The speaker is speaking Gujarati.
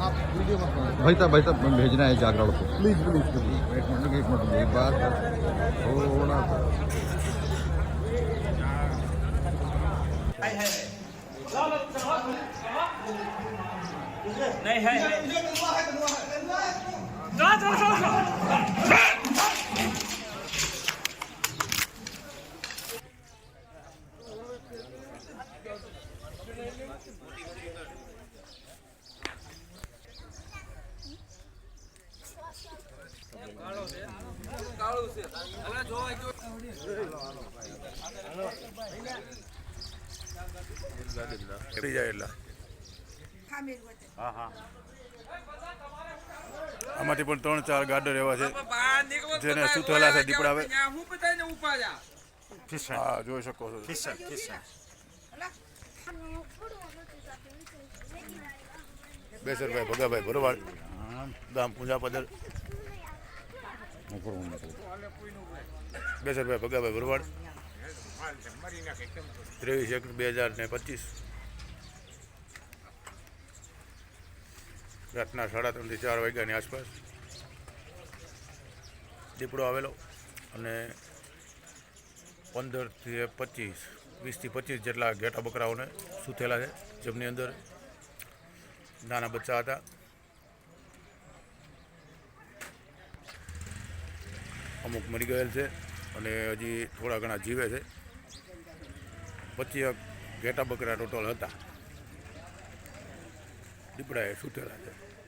आप वीडियो मत बनाओ भाई साहब भाई साहब भेजना है जागरण को प्लीज़ प्लीज़ प्लीज़ एक मिनट एक मिनट एक बात थोड़ा सा नहीं है चलो चलो चलो चलो આમાંથી પણ ત્રણ ચાર ગાર્ડર એવા છે. જેને સુથેલા છે દીપડા આવે હું જોઈ શકો છો. બેસરભાઈ ભગાભાઈ ભરવાડ ગામ પૂંજાપદર. બેસરભાઈ ભગાભાઈ ભરવાડ. ત્રેવીસ એક બે હજાર પચીસ. રાતના સાડા ત્રણથી ચાર વાગ્યાની આસપાસ દીપડો આવેલો અને પંદરથી પચીસ, વીસથી પચીસ જેટલા ઘેટા બકરાઓને સૂથેલા છે. જેમની અંદર નાના બચ્ચા હતા. અમુક મરી ગયેલ છે અને હજી થોડા ઘણા જીવે છે. પચીસ ઘેટા બકરા ટોટલ હતા. દીપડાએ સૂતેલા છે.